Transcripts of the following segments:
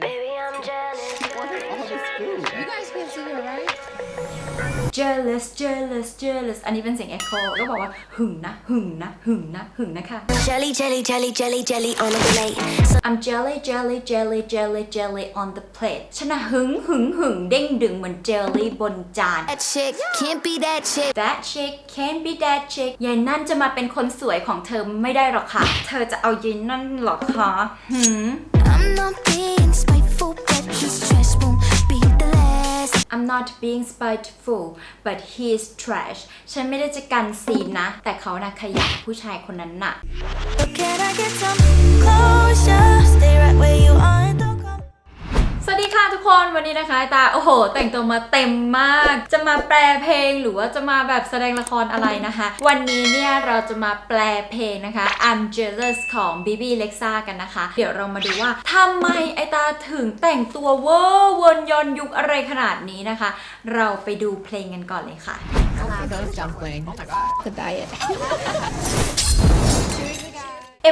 Baby, I'm jealous. all this food. You guys can see her, right? jealous jealous jealous อันนี้เป็นเสียง echo ก็บอกว่าหึงนะหึงนะหึงนะหึงนะคะ Jelly, jelly, jelly, jelly, jelly on the plate. I'm jelly jelly jelly jelly jelly on the plate ฉันน่ะหึงหึงหึงเด้งดึงเหมือนเจลลี่บนจาน That chick can't be that chick. That chick can't be that chick ยายนั่นจะมาเป็นคนสวยของเธอไม่ได้หรอกค่ะ เธอจะเอายายนั่นหรอคะหืม I'm not being spiteful, but his trash won't be the last. I'm not being spiteful but he is trash ฉันไม่ได้จะกันซีนนะ แต่เขานะขยะผู้ชายคนนั้นน่ะ But can I get some closure? Stay right where you are and don't come. สวัสดีค่ะทุกคนวันนี้นะคะตาโอ้โห แต่งตัวมาเต็มมาก จะมาแปลเพลงหรือว่าจะมาแบบแสดงละครอะไรนะคะ วันนี้เนี่ยเราจะมาแปลเพลงนะคะ I'm Jealous ของ Bibi Lexa กันนะคะ เดี๋ยวเรามาดูว่าทำไมไอตาถึงแต่งตัวเวอร์วนยอนยุคอะไรขนาดนี้นะคะ เราไปดูเพลงกันก่อนเลยค่ะ For those dumpling. Oh my god. The diet.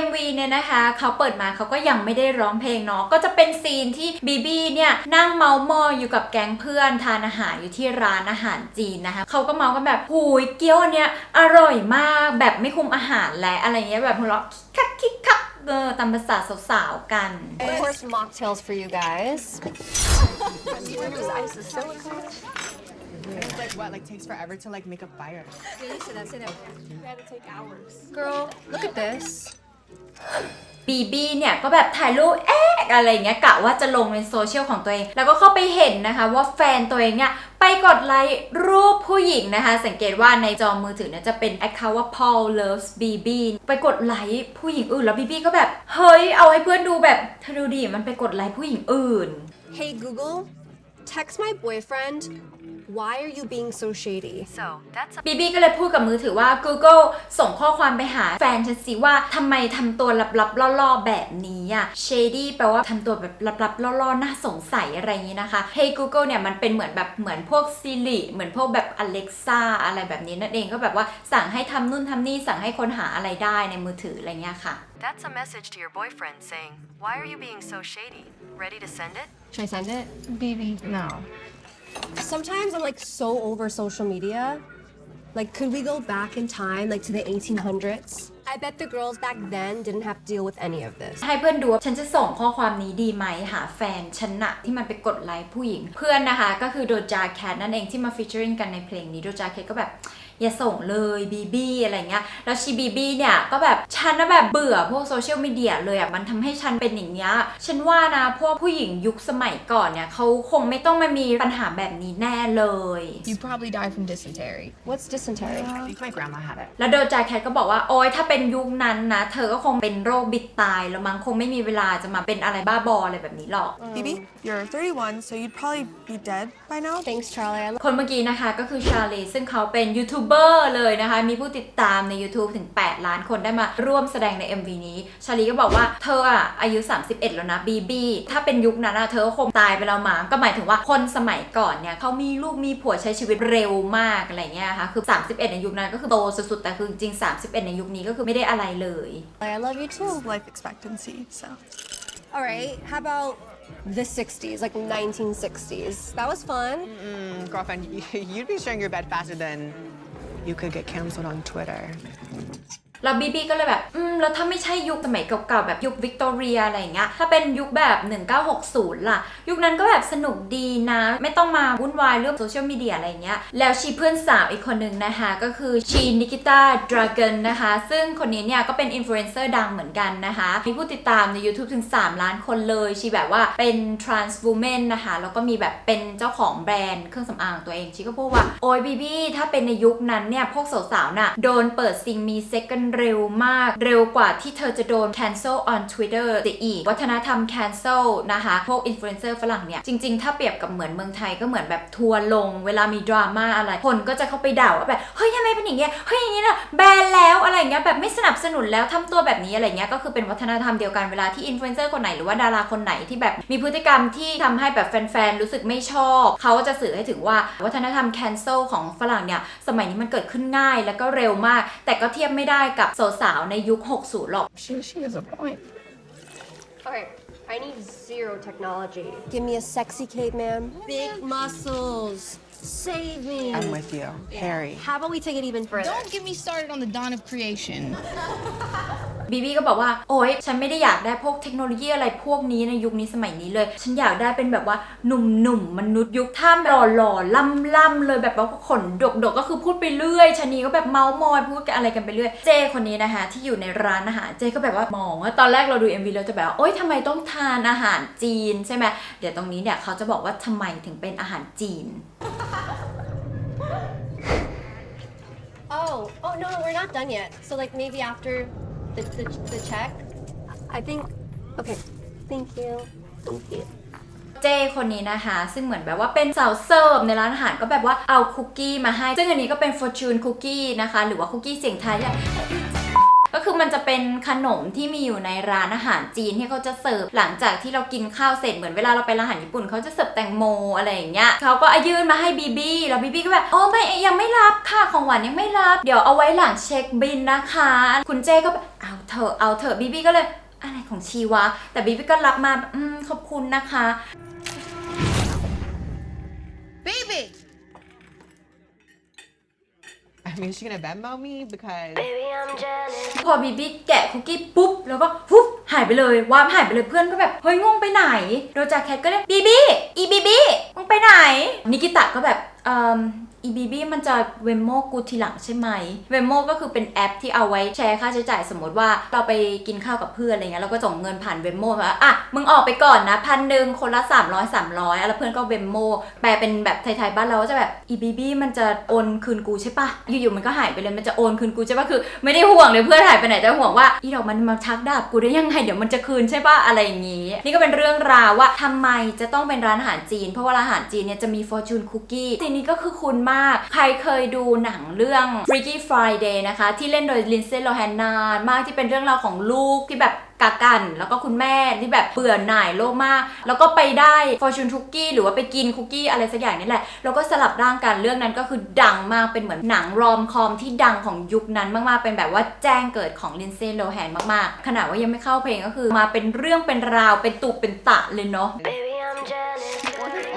MV เนี่ยนะคะเขาเปิดมาเขาก็ยังไม่ได้ร้องเพลงเนาะก็จะเป็นซีนที่บีบีเนี่ยนั่งเมาส์มอยอยู่กับแก๊งเพื่อนทานอาหารอยู่ที่ร้านอาหารจีนนะคะเขาก็เมาส์กันแบบหูยเกี๊ยวเนี่ยอร่อยมากแบบไม่คุมอาหารและอะไรเงี้ยแบบหัวเราะคิกคักคิกคักเออตามภาษาสาวๆกัน Of course, mocktails for you guys. It's like what? Like takes forever to like make a fire. Girl, look at this. บีบีเนี่ยก็แบบถ่ายรูปแอ๊กอะไรเงี้ยกะว่าจะลงในโซเชียลของตัวเอง แล้วก็เข้าไปเห็นนะคะว่าแฟนตัวเองเนี่ยไปกดไลค์รูปผู้หญิงนะคะ สังเกตว่าในจอมือถือเนี่ยจะเป็นแอคเคาท์ว่า Paul loves BB ไปกดไลค์ผู้หญิงอื่น แล้วบีบีก็แบบ เฮ้ย เอาให้เพื่อนดูแบบเธอดูดิมันไปกดไลค์ผู้หญิงอื่น Hey Google, text my boyfriend. Why are you being so shady? บีบีก็เลยพูดกับมือถือว่า Google ส่งข้อความไปหาแฟนฉันสิว่าทำไมทำตัวลับๆล่อๆแบบนี้อะ shady แปลว่าทำตัวแบบลับๆล่อๆน่าสงสัยอะไรอย่างนี้นะคะ Hey Google เนี่ยมันเป็นเหมือนแบบเหมือนพวก Siri เหมือนพวกแบบ Alexa อะไรแบบนี้นั่นเองก็แบบว่าสั่งให้ทำนู่นทำนี่สั่งให้ค้นหาอะไรได้ในมือถืออะไรเงี้ยค่ะ That's a message to your boyfriend saying, Why are you being so shady? Ready to send it? Should I send it? Baby, no. Sometimes I'm like so over social media. Like, could we go back in time, like to the 1800s? I bet the girls back then didn't have to deal with any of this. ให้เพื่อนดูว่าฉันจะส่งข้อความนี้ดีไหมหาแฟนฉันนะที่มันไปกดไลค์ผู้หญิง เพื่อนนะคะ ก็คือโดจาแคทนั่นเองที่มาฟีเจอริงกันในเพลงนี้โดจาแคทก็แบบ อย่าส่งเลยบีบีอะไรเงี้ยแล้วชีบีบีเนี่ยก็แบบฉันนะแบบเบื่อพวกโซเชียลมีเดียเลยอะมันทำให้ฉันเป็นอย่างเงี้ยฉันว่านะพวกผู้หญิงยุคสมัยก่อนเนี่ยเขาคงไม่ต้องมามีปัญหาแบบนี้แน่เลย You probably died from dysentery. What's dysentery? I think my grandma had it. แล้วโดจาแคทก็บอกว่าโอ๊ยถ้าเป็นยุคนั้นนะเธอก็คงเป็นโรคบิดตายแล้วมั้งคงไม่มีเวลาจะมาเป็นอะไรบ้าบออะไรแบบนี้หรอก Phoebe, you're 31, so you'd probably be dead by now. Thanks, Charlie. I love คนเมื่อกี้นะคะก็คือชาลีซึ่งเขาเป็นยูทูบเบอร์เลยนะคะ มีผู้ติดตามใน YouTube ถึง 8 ล้านคนได้มาร่วมแสดงใน MV นี้ ชาลีก็บอกว่าเธออะอายุ 31 แล้วนะบีบีถ้าเป็นยุคนั้นอะเธอก็คงตายไปแล้วมั้งก็หมายถึงว่าคนสมัยก่อนเนี่ยเขามีลูกมีผัวใช้ชีวิตเร็วมากอะไรเงี้ยนะคะคือ 31 ในยุคนั้นก็คือโตสุดๆแต่คือจริงๆ31 ในยุคนี้ก็คือไม่ได้อะไรเลย I love you too. Life expectancy, so. All right, how about the 60s, like 1960s? That was fun. Mm, girlfriend, you'd be sharing your bed faster than you could get canceled on Twitter. แล้วบีบีก็เลยแบบ อืม แล้วถ้าไม่ใช่ยุคสมัยเก่าๆแบบยุควิกตอเรียอะไรเงี้ย ถ้าเป็นยุคแบบ 1960 ล่ะ ยุคนั้นก็แบบสนุกดีนะ ไม่ต้องมาวุ่นวายเรื่องโซเชียลมีเดียอะไรเงี้ย แล้วชีเพื่อนสาวอีกคนนึงนะคะ ก็คือชีนิกิต้าดราก้นนะคะ ซึ่งคนนี้เนี่ยก็เป็นอินฟลูเอนเซอร์ดังเหมือนกันนะคะ มีผู้ติดตามใน YouTube ถึง 3 ล้านคนเลย ชีแบบว่าเป็น trans woman นะคะ แล้วก็มีแบบเป็นเจ้าของแบรนด์เครื่องสำอางตัวเองชีก็พูดว่า โอ้ยบีบีถ้าเป็นในยุคนั้นเนี่ยพวกสาวๆน่ะโดนเปิดซิงมีเซ็กกันเร็วมาก เร็วกว่าที่เธอจะโดน cancel on Twitter จะอีก วัฒนธรรม cancel นะคะ พวกอินฟลูเอนเซอร์ฝรั่งเนี่ย จริง ๆ ถ้าเปรียบกับเหมือนเมืองไทยก็เหมือนแบบทัวร์ลง เวลามีดราม่าอะไร คนก็จะเข้าไปด่าว่าแบบ เฮ้ยทำไมเป็นอย่างเงี้ย เฮ้ยอย่างงี้นะแบนแล้วอะไรเงี้ยแบบไม่สนับสนุนแล้วทำตัวแบบนี้อะไรเงี้ยก็คือเป็นวัฒนธรรมเดียวกันเวลาที่อินฟลูเอนเซอร์คนไหนหรือว่าดาราคนไหนที่แบบมีพฤติกรรมที่ทำให้แบบแฟนๆรู้สึกไม่ชอบ เขาก็จะสื่อให้ถึงว่าวัฒนธรรม cancel ของฝรั่งเนี่ยสมัยนี้มันเกิดขึ้นง่ายแล้วก็เร็วมาก แต่ก็เทียบไม่ได้กสาวๆ ในยุค 60 หรอก She, she has a point. Okay, I I need zero technology. Give me a sexy caveman. Big muscles. Save me. I'm with you. Harry. How about we take it even further? Don't get me started on the dawn of creation. บีบีก็บอกว่า โอ๊ย ฉันไม่ได้อยากได้พวกเทคโนโลยีอะไรพวกนี้ในยุคนี้สมัยนี้เลย ฉันอยากได้เป็นแบบว่าหนุ่มๆมมนุษย์ยุคท่ามหล่อๆล่ำๆเลยแบบว่าขนดกๆก็คือพูดไปเรื่อยชะนีก็แบบเมาส์มอยพูดกันอะไรกันไปเรื่อย เจคนนี้นะคะที่อยู่ในร้านอาหารเจก็แบบว่ามองว่าตอนแรกเราดู MV เราจะแบบว่าโอ๊ยทำไมต้องทานอาหารจีนใช่ไหมเดี๋ยวตรงนี้เนี่ยเขาจะบอกว่าทำไมถึงเป็นอาหารจีน Oh, oh no, we're not done yet. So like maybe after the, the, the check, I think, okay, thank you, thank you. เจคนนี้นะคะ ซึ่งเหมือนแบบว่าเป็นสาวเสิร์ฟในร้านอาหารก็แบบว่าเอาคุกกี้มาให้ ซึ่งอันนี้ก็เป็น fortune cookie นะคะ หรือว่าคุกกี้เสียงไทายอะก็ คือมันจะเป็นขนมที่มีอยู่ในร้านอาหารจีนที่เขาจะเสิร์ฟหลังจากที่เรากินข้าวเสร็จเหมือนเวลาเราไปร้านอาหารญี่ปุ่นเขาจะเสิร์ฟแตงโมอะไรอย่างเงี้ยเขาก็เอายื่นมาให้บีบี้แล้วบีบี้ก็แบบอ๋อไม่ยังไม่รับค่ะของหวานยังไม่รับ เดี๋ยวเอาไว้หลังเช็คบินนะคะ คุณเจก็แบบเอาเถอะเอาเถอะบีบี้ก็เลยอะไรของชีวะ แต่บีบี้ก็รับมาอืมขอบคุณนะคะ Baby! I mean, is she gonna Venmo me? Because Baby, I'm jealous. พอบีบี้แกะคุกกี้ปุ๊บแล้วก็ฟุบหายไปเลยวามหายไปเลยเพื่อนก็แบบเฮ้ยงงไปไหนโดจาแคทก็เรียกบีบี้อีบีบี้มึงไปไหนนิกิตะก็แบบเอ่อ อีบีบี้มันจะเวมโมกูทีหลังใช่ไหมเวมโมก็คือเป็นแอปที่เอาไว้แชร์ค่าใช้จ่ายสมมติว่าเราไปกินข้าวกับเพื่อนอะไรเงี้ยเราก็ส่งเงินผ่านเวมโมว่าอะมึงออกไปก่อนนะพันหนึ่งคนละ 300 300แล้วเพื่อนก็เวมโมแปลเป็นแบบไทยๆบ้านเราก็จะแบบอีบีบี้มันจะโอนคืนกูใช่ปะอยู่ๆมันก็หายไปเลยมันจะโอนคืนกูใช่ปะคือ ไม่ได้ห่วงเลยเพื่อนหายไปไหนแต่ห่วงว่าอีดอกมันมาชักดาบกูได้ยังไงเดี๋ยวมันจะคืนใช่ปะอะไรอย่างงี้ นี่ก็เป็นเรื่องราวว่าทำไมจะต้องเป็นร้านอาหารจีน เพราะว่าร้านอาหารจีนเนี่ยจะมี fortune cookie ทีนี้ก็คือคุณมาก ใครเคยดูหนังเรื่อง Freaky Friday นะคะ ที่เล่นโดยลินเซ่โลแฮนนานมากที่เป็นเรื่องราวของลูกที่แบบกากันแล้วก็คุณแม่ที่แบบเบื่อหน่ายโลกมาก แล้วก็ไปได้ fortune cookie หรือว่าไปกินคุกกี้อะไรสักอย่างนี่แหละ แล้วก็สลับร่างกันเรื่องนั้นก็คือดังมากเป็นเหมือนหนังรอมคอมที่ดังของยุคนั้นมากๆ เป็นแบบว่าแจ้งเกิดของลินเซ่โลแฮนมากๆ ขนาดว่ายังไม่เข้าเพลงก็คือมาเป็นเรื่องเป็นราวเป็นตุเป็นตะเลยเนาะ Baby, I'm jealous.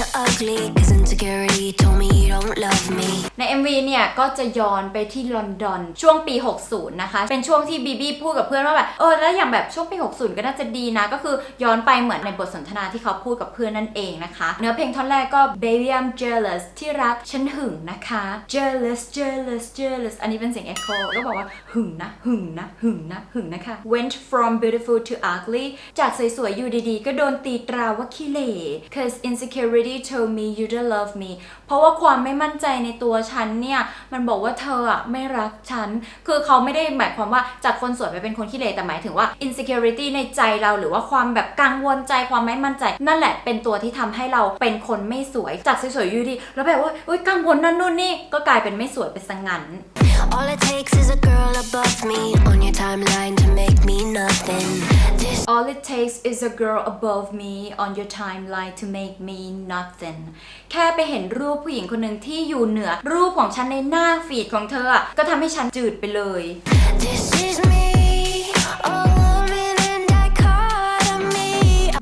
To ugly, cause insecurity told me you don't love me. ใน MV เนี่ยก็จะย้อนไปที่ลอนดอนช่วงปี 60 นะคะ เป็นช่วงที่บีบี้พูดกับเพื่อนว่าแบบเออแล้วอย่างแบบช่วงปี 60 ก็น่าจะดีนะ ก็คือย้อนไปเหมือนในบทสนทนาที่เขาพูดกับเพื่อนนั่นเองนะคะ เนื้อเพลงท่อนแรกก็ baby I'm jealous ที่รักฉันหึงนะคะ jealous jealous jealous อันนี้เป็นเสียง echo ก็บอกว่าหึงนะหึงนะหึงนะหึงนะคะ went from beautiful to ugly จากสวยๆอยู่ดีๆ ก็โดนตีตราว่าขี้เหร่ cause insecurity told me you don't love me เพราะว่าความไม่มั่นใจในตัวฉันเนี่ยมันบอกว่าเธออะไม่รักฉัน คือเขาไม่ได้หมายความว่าจากคนสวยไปเป็นคนขี้เหร่แต่หมายถึงว่า insecurity ในใจเราหรือว่าความแบบกังวลใจความไม่มั่นใจ นั่นแหละเป็นตัวที่ทำให้เราเป็นคนไม่สวยจากสวยๆอยู่ดี แล้วแบบว่าอุ้ยกังวลนั่นนู่นนี่ก็กลายเป็นไม่สวยไปซะงั้น All it takes is a girl above me on your timeline to make me nothing. This All it takes is a girl above me on your timeline to make me nothing แค่ไปเห็นรูปผู้หญิงคนหนึ่งที่อยู่เหนือ รูปของฉันในหน้าฟีดของเธออะก็ทำให้ฉันจืดไปเลย this is me,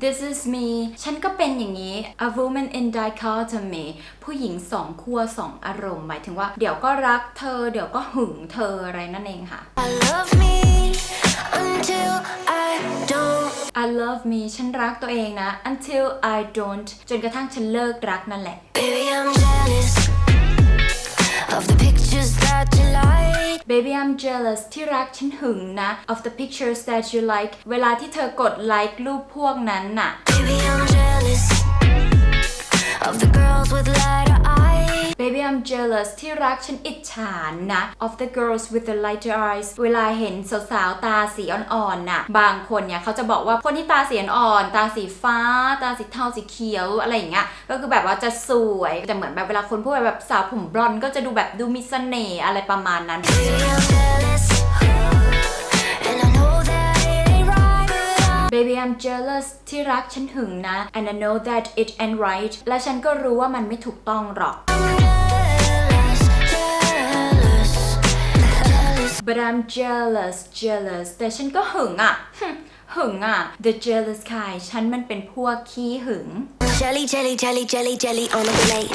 This is me ฉันก็เป็นอย่างนี้ a woman in dichotomy ผู้หญิงสองขั้วสองอารมณ์ หมายถึงว่าเดี๋ยวก็รักเธอ เดี๋ยวก็หึงเธออะไรนั่นเองค่ะ I love me until I don't. I love me ฉันรักตัวเองนะ until I don't จนกระทั่งฉันเลิกรักนั่นแหละ Baby, I'm jealous of the pictures that you like. Baby I'm jealous ที่รักฉันหึงนะ of the pictures that you like เวลาที่เธอกดไลค์รูปพวกนั้นน่ะ Baby, I'm jealous of the girls with lighter. Baby I'm jealous ที่รักฉันอิจฉานะ of the girls with the lighter eyes เวลาเห็นสาวๆตาสีอ่อนๆน่ะ บางคนเนี่ยเขาจะบอกว่าคนที่ตาสีอ่อนๆตาสีฟ้า ตาสีเทาสีเขียวอะไรอย่างเงี้ยก็คือแบบว่าจะสวย แต่เหมือนแบบเวลาคนพูดแบบสาวผมบลอนด์ก็จะดูแบบดูมีเสน่ห์อะไรประมาณนั้น Baby, I'm jealous. And I know that it ain't right. but I'm Baby I'm jealous ที่รักฉันหึงนะ and I know that it ain't right และฉันก็รู้ว่ามันไม่ถูกต้องหรอก but I'm jealous jealous แต่ฉันก็หึงอะ หึงอะ the jealous kind ฉันมันเป็นพวกขี้หึง Jelly, jelly, jelly, jelly, jelly on the plate.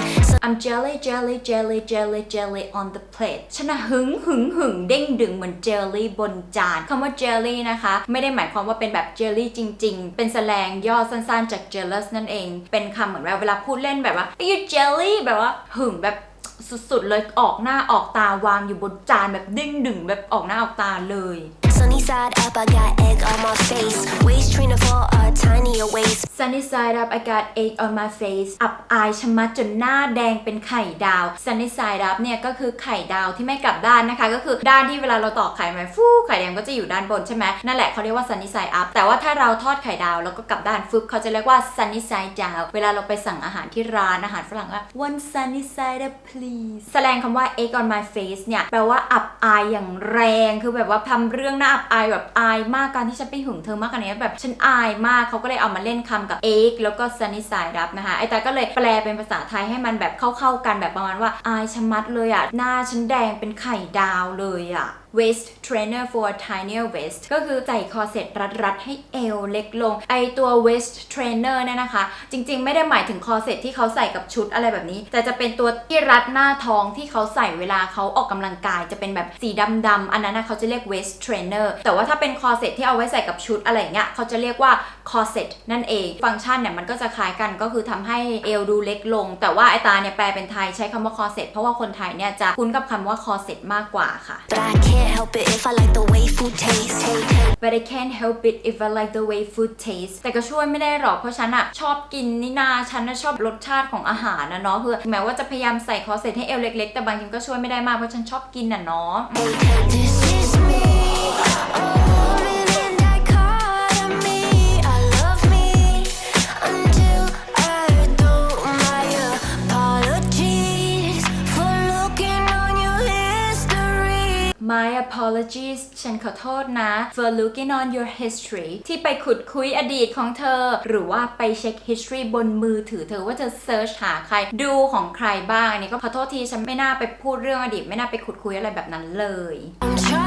I'm jelly jelly jelly jelly jelly on the plate ฉันน่ะหึงหึงหึงเด้งดึงเหมือนเจลลี่บนจานคำว่า jelly นะคะ ไม่ได้หมายความว่าเป็นแบบ jelly จริง ๆ เป็นแสลงย่อสั้นๆจาก jealous นั่นเอง เป็นคำเหมือนว่าเวลาพูดเล่นแบบว่า Are you jelly แบบว่าหึงแบบ สุดๆเลยออกหน้าออกตาวางอยู่บนจานแบบเด้งดึงแบบออกหน้าออกตาเลย Sunny side up, I got egg on my face. Waist trainer for a tinier waist. Sunny side up I got egg on my face อับอายชะมัดจนหน้าแดงเป็นไข่ดาว Sunny side up เนี่ยก็คือไข่ดาวที่ไม่กลับด้านนะคะ ก็คือด้านที่เวลาเราตอกไข่มาฟูไข่แดงก็จะอยู่ด้านบนใช่ไหมนั่นแหละเขาเรียกว่า Sunny side up แต่ว่าถ้าเราทอดไข่ดาวแล้วก็กลับด้านฟึบเขาจะเรียกว่า Sunny side down เวลาเราไปสั่งอาหารที่ร้านอาหารฝรั่งว่า one sunny side up please แสดงคำว่า egg on my face เนี่ยแปลว่าอับอายอย่างแรงคือแบบว่าทำเรื่องน่าอับอายแบบอายมากการที่ฉันไปหึงเธอมากขนาดนี้แบบฉันอายมากเขาก็เลยเอามาเล่นคำกับเอ็กแล้วก็ sunny side up นะคะไอตาก็เลยแปลเป็นภาษาไทยให้มันแบบเข้าๆกันแบบประมาณว่าอายชะมัดเลยอะหน้าฉันแดงเป็นไข่ดาวเลยอะ waist trainer for tinier waist ก็คือใส่คอร์เซ็ตรัดๆ ให้เอวเล็กลง ไอตัว waist trainer เนี่ยนะคะ จริงๆ ไม่ได้หมายถึงคอเซ็ตที่เขาใส่กับชุดอะไรแบบนี้ แต่จะเป็นตัวที่รัดหน้าท้องที่เขาใส่เวลาเขาออกกำลังกาย จะเป็นแบบสีดำๆอันนั้นนะเขาจะเรียก waist trainer แต่ว่าถ้าเป็นคอเซ็ตที่เอาไว้ใส่กับชุดอะไรเงี้ยเขาจะเรียกว่า corset นั่นเอง ฟังก์ชันเนี่ยมันก็จะคล้ายกันก็คือทำให้เอวดูเล็กลง แต่ว่าไอตาเนี่ยแปลเป็นไทยใช้คำว่า corset เพราะว่าคนไทยเนี่ยจะคุ้นกับคำว่า corset มากกว่าค่ะ can't help it if I like the way food tastes. Hey, hey. but I can't help it if I like the way food tastes แต่ก็ช่วยไม่ได้หรอกเพราะฉันอะชอบกินนี่นาฉันน่ะชอบรสชาติของอาหารนะเนาะคือแม้ว่าจะพยายามใส่คอร์เซ็ตให้เอวเล็ก ๆ แต่บางทีก็ช่วยไม่ได้มากเพราะฉันชอบกินน่ะเนาะ This is me. Apologies ฉันขอโทษนะ for looking on your history ที่ไปขุดคุยอดีตของเธอ หรือว่าไปเช็ค history บนมือถือเธอว่าเธอ search หาใครดูของใครบ้างอันนี้ก็ขอโทษทีฉันไม่น่าไปพูดเรื่องอดีต ไม่น่าไปขุดคุยอะไรแบบนั้นเลย I'm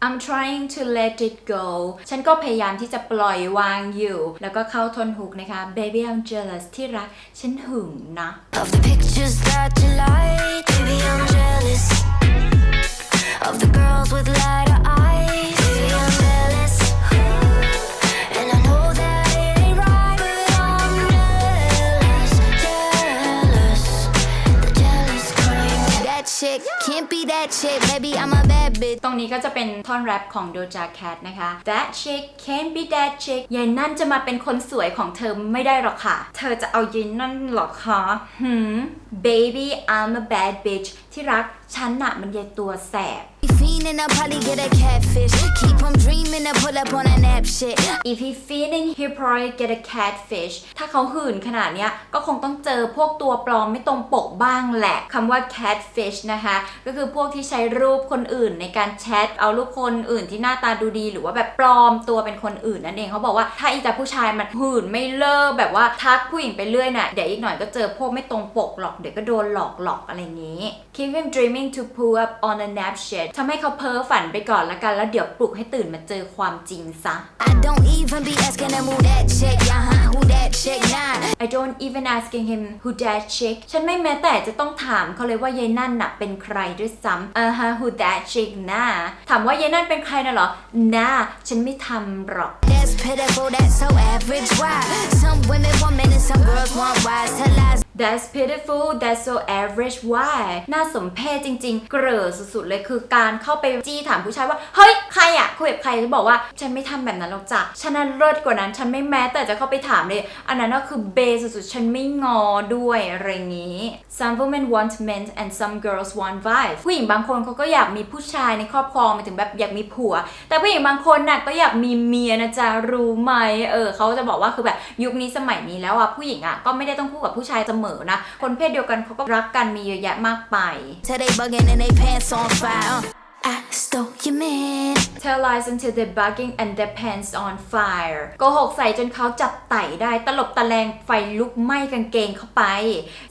I'm trying to let it go ฉันก็พยายามที่จะปล่อยวางอยู่ แล้วก็เข้าทนหุกนะคะ baby I'm jealous ที่รัก ฉันหึงนะ Of the pictures that you like, baby, I'm jealous. That shit baby. I'm a bad bitch. ตรงนี้ก็จะเป็นท่อนแรปของ Doja Cat นะคะ That chick can't be that chick ยายนั่นจะมาเป็นคนสวยของเธอไม่ได้หรอกค่ะ เธอจะเอายายนั่นหรอคะหืม Baby I'm a bad bitch ที่รักฉันน่ะมันยายตัวแสบ Fiendin', I'll probably get a catfish. Keep him dreaming to pull up on a nap shit. If he feeding he probably get a catfish ถ้าเขาหื่นขนาดเนี้ยก็คงต้องเจอพวกตัวปลอมไม่ตรงปกบ้างแหละคำว่า catfish นะคะ ก็คือพวกที่ใช้รูปคนอื่นในการแชทเอารูปคนอื่นที่หน้าตาดูดี หรือว่าแบบปลอมตัวเป็นคนอื่นนั่นเองเขาบอกว่าถ้าอีแต่ผู้ชายมันหื่นไม่เลิกแบบว่าทักผู้หญิงไปเรื่อยน่ะเดี๋ยวอีกหน่อยก็เจอพวกไม่ตรงปกหรอกเดี๋ยวก็โดนหลอกหลอกอะไรอย่างนี้ Keep him dreaming to pull up on a nap shit ทำให้เขาเพ้อฝันไปก่อนละกัน แล้วเดี๋ยวปลุกให้ตื่นมาเจอความจริงซะ I don't even be asking them who that chick, yeah, huh? Who that chick, nah. I don't even asking him who that chick ฉันไม่แม้แต่จะต้องถามเขาเลยว่ายายนั่นน่ะเป็นใครด้วยซ้ำอ่าฮะ who that chick นะถามว่ายายนั่นเป็นใครน่ะเหรอนะฉันไม่ทำหรอก That's pitiful, that's so average. Why? Some women want men and some girls want wise. Tell lies. That's pitiful that's so average why น่าสมเพชจริง ๆ เกรอสุดๆเลยคือการเข้าไปจี้ถามผู้ชายว่า เฮ้ย ใครอะคุยกับใครจะบอกว่า ฉันไม่ทำแบบนั้นหรอกจ้ะฉันน่ะเลิศกว่านั้น ฉันไม่แม้แต่จะเข้าไปถามเลย อันนั้นก็คือเบสุดๆ ฉันไม่งอด้วยอะไรอย่างนี้ Some women want men and some girls want wives ผู้หญิงบางคนเขาก็อยากมีผู้ชายในครอบครองมาถึงแบบอยากมีผัว แต่ผู้หญิงบางคนน่ะก็อยากมีเมียนะจ๊ะรู้ไหมเออเขาจะบอกว่าคือแบบยุคนี้สมัยนี้แล้วอะผู้หญิงอะก็ไม่ได้ต้องคู่กับผู้ชายเสมอนะ คนเพศเดียวกันเขาก็รักกันมีเยอะแยะมากไป I stole your man Tell lies until they're bugging and their pants on fire โกหกใส่จนเขาจับไต่ได้ตลบตะแลงไฟลุกไหม้กางเกงเข้าไป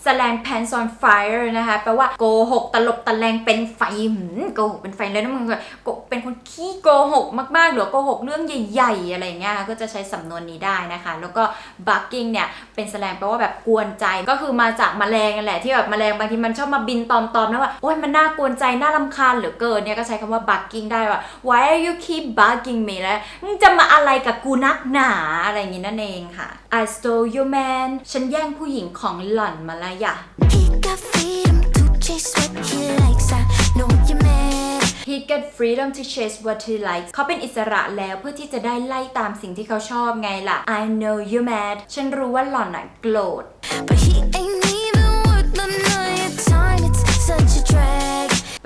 slang pants on fire นะคะแปลว่าโกหกตลบตะแลงเป็นไฟหืมโกหกเป็นไฟแล้วนะมึงโกเป็นคนขี้โกหกมากๆหรือโกหกเรื่องใหญ่ๆ อะไรเงี้ยก็จะใช้สำนวนนี้ได้นะคะ แล้วก็ bugging เนี่ยเป็น slang แปลว่าแบบกวนใจก็คือมาจากแมลงนั่นแหละที่แบบแมลงบางทีมันชอบมาบินตอมๆแล้วว่าโอ๊ยมันน่ากวนใจน่ารำคาญเหลือเกินเนี่ยก็ใช้คำว่า bugging ได้ว่า why are you keep bugging me แล้วจะมาอะไรกับกูนักหนาอะไรอย่างงี้นั่นเองค่ะ I stole your man ฉันแย่งผู้หญิงของหล่อนมาละยะ He got freedom to chase what he likes. I know you man. He get freedom to chase what he likes เขาเป็นอิสระแล้วเพื่อที่จะได้ไล่ตามสิ่งที่เขาชอบไงล่ะ I know you mad ฉันรู้ว่าหล่อนน่ะโกรธ But he ain't even worth none of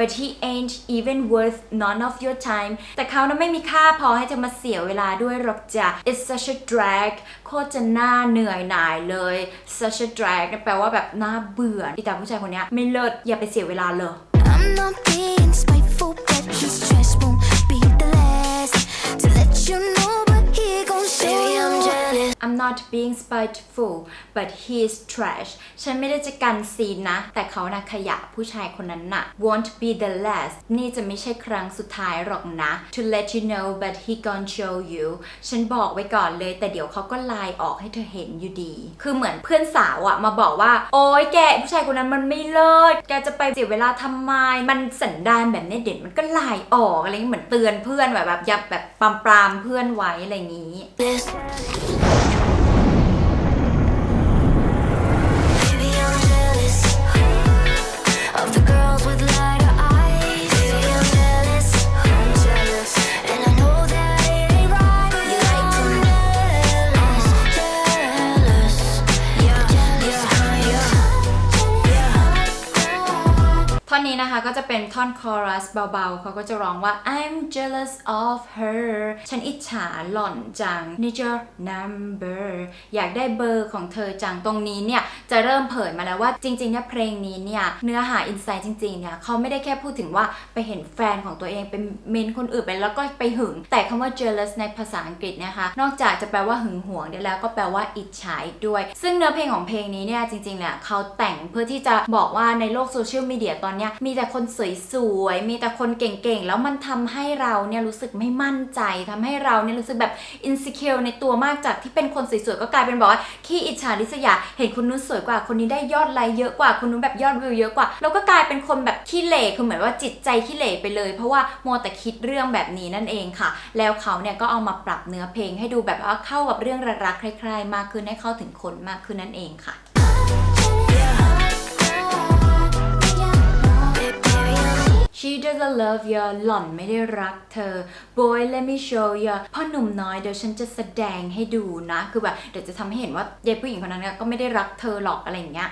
but he ain't even worth none of your time แต่เขานั้นไม่มีค่าพอให้จะมาเสียเวลาด้วยหรอกจ้ะ it's such a drag โคตรจะน่าเหนื่อยหน่ายเลย such a drag แปลว่าแบบน่าเบื่ออีแต่ผู้ชายคนนี้ไม่เลิศอย่าไปเสียเวลาเลย I'm not being spiteful, but his trash won't be the last to let you know. But he gon' show. I'm not being spiteful but he is trash ฉันไม่ได้จะกันซีนนะ แต่เขานะขยะผู้ชายคนนั้นน่ะ won't be the last นี่จะไม่ใช่ครั้งสุดท้ายหรอกนะ to let you know but he gon' show you ฉันบอกไว้ก่อนเลย แต่เดี๋ยวเขาก็ไลน์ออกให้เธอเห็นอยู่ดี คือเหมือนเพื่อนสาวอะมาบอกว่า โอ๊ยแกผู้ชายคนนั้นมันไม่เลิศ แกจะไปเสียเวลาทำไม มันสันดานแบบนี้เด่นมันก็ไลน์ออกอะไรอย่างงี้เหมือนเตือนเพื่อนแบบแบบยับแบบปรามปรามเพื่อนไว้อะไรอย่างงี้ นะคะก็จะเป็นท่อนคอรัสเบาๆ เขาก็จะร้องว่า I'm jealous of her ฉันอิจฉาหล่อนจัง Need your number อยากได้เบอร์ของเธอจังตรงนี้เนี่ยจะเริ่มเผยมาแล้วว่าจริงๆเนี่ยเพลงนี้เนี่ยเนื้อหาอินไซต์จริงๆเนี่ยเขาไม่ได้แค่พูดถึงว่าไปเห็นแฟนของตัวเองเป็นเมนคนอื่นไปแล้วก็ไปหึง แต่คำว่า jealous ในภาษาอังกฤษนะคะ นอกจากจะแปลว่าหึงหวงได้แล้วก็แปลว่าอิจฉาอีกด้วย ซึ่งเนื้อเพลงของเพลงนี้เนี่ยจริงๆเนี่ยเขาแต่งเพื่อที่จะบอกว่าในโลกโซเชียลมีเดียตอนเนี้ยมีแแต่คนสวยๆ มีแต่คนเก่งๆ แล้วมันทำให้เราเนี่ยรู้สึกไม่มั่นใจทำให้เราเนี่ยรู้สึกแบบ insecure ในตัวมากจากที่เป็นคนสวยๆ ก็กลายเป็นบอกว่าขี้อิจฉาริษยา เห็นคนนู้นสวยกว่า คนนี้ได้ยอดไลค์เยอะกว่า คนนู้นแบบยอดวิวเยอะกว่าแล้วก็กลายเป็นคนแบบขี้เหร่คือเหมือนว่าจิตใจขี้เหร่ไปเลย เพราะว่ามัวแต่คิดเรื่องแบบนี้นั่นเองค่ะ แล้วเขาเนี่ยก็เอามาปรับเนื้อเพลงให้ดูแบบว่าเข้ากับเรื่องรักๆคล้ายๆมากขึ้นให้เข้าถึงคนมากขึ้นนั่นเองค่ะ She doesn't love you หล่อนไม่ได้รักเธอ Boy let me show you พ่อหนุ่มน้อยเดี๋ยวฉันจะแสดงให้ดูนะ คือแบบเดี๋ยวจะทำให้เห็นว่ายายผู้หญิงคนนั้นเนี่ยก็ไม่ได้รักเธอหรอกอะไรอย่างเงี้ย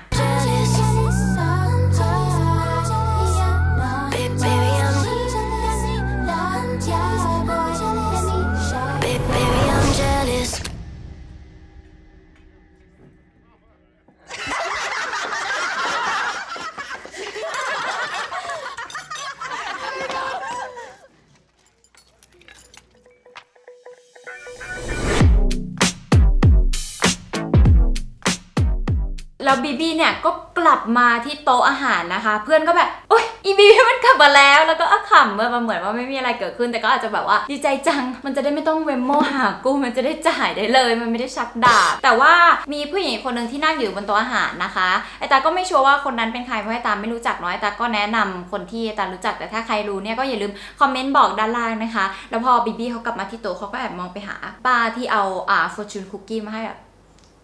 แล้วบีบีเนี่ยก็กลับมาที่โต๊ะอาหารนะคะ เพื่อนก็แบบโอ๊ยอีบีบีมันกลับมาแล้วแล้วก็อะขำเมื่อเหมือนว่าไม่มีอะไรเกิดขึ้นแต่ก็อาจจะแบบว่าดีใจจัง มันจะได้ไม่ต้องเวมโมหากูมันจะได้จ่ายได้เลย มันไม่ได้ชักดาบแต่ว่ามีผู้หญิงคนหนึ่งที่นั่งอยู่บนโต๊ะอาหารนะคะไอตาก็ไม่ชัวร์ว่าคนนั้นเป็นใครเพราะไอตาไม่รู้จักนาะไอตาก็แนะนำคนที่ไอตารู้จักแต่ถ้าใครรู้เนี่ยก็อย่าลืมคอมเมนต์บอกด้านล่างนะคะ แล้วพอบีบีเขากลับมาที่โต๊ะเขาก็แอบมองไปหาป้าที่เอาอ่าฟอร์จูนคุกกี้มาให้แบบ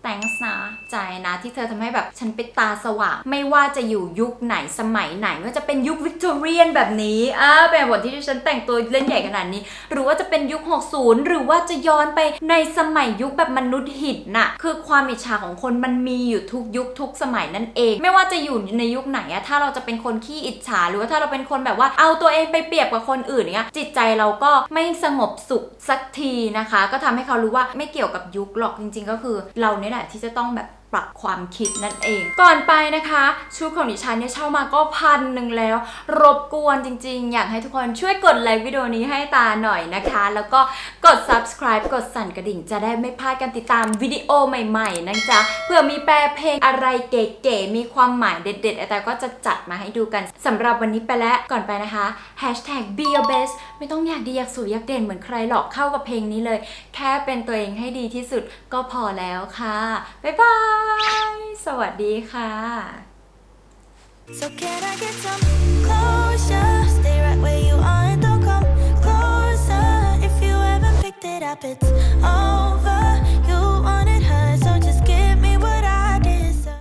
thanks นะ ใจนะที่เธอทำให้แบบฉันเป็นตาสว่าง ไม่ว่าจะอยู่ยุคไหนสมัยไหนไม่ว่าจะเป็นยุควิกตอเรียนแบบนี้อ่าเป็นบทที่ฉันแต่งตัวเล่นใหญ่ขนาดนี้ หรือว่าจะเป็นยุค 60 หรือว่าจะย้อนไปในสมัยยุคแบบมนุษย์หินน่ะคือความอิจฉาของคนมันมีอยู่ทุกยุคทุกสมัยนั่นเอง ไม่ว่าจะอยู่ในยุคไหนอะถ้าเราจะเป็นคนขี้อิจฉาหรือว่าถ้าเราเป็นคนแบบว่าเอาตัวเองไปเปรียบกับคนอื่นเนี้ยจิตใจเราก็ไม่สงบสุขสักทีนะคะ ก็ทำให้เขารู้ว่าไม่เกี่ยวกับยุคหรอกจริง ๆ ก็คือเราเนี่ยแหละที่จะต้องแบบปรับความคิดนั่นเอง ก่อนไปนะคะ ชุดของดิฉันเนี่ยเช่ามาก็พันหนึ่งแล้ว รบกวนจริงๆ อยากให้ทุกคนช่วยกดไลค์วิดีโอนี้ให้ตาหน่อยนะคะ แล้วก็กด subscribe กดสั่นกระดิ่ง จะได้ไม่พลาดการติดตามวิดีโอใหม่ๆนะจ๊ะเพื่อมีแปลเพลงอะไรเก๋ๆมีความหมายเด็ดๆแต่ก็จะจัดมาให้ดูกันสำหรับวันนี้ไปแล้วก่อนไปนะคะ hashtag be your best ไม่ต้องอยากดีอยากสวยอยากเด่นเหมือนใครหรอกเข้ากับเพลงนี้เลย แค่เป็นตัวเองให้ดีที่สุดก็พอแล้วค่ะบ๊ายบายสวัสดีค่ะ So can I get some closure? Stay right where you are and don't come closer. If you haven't picked it up, it's all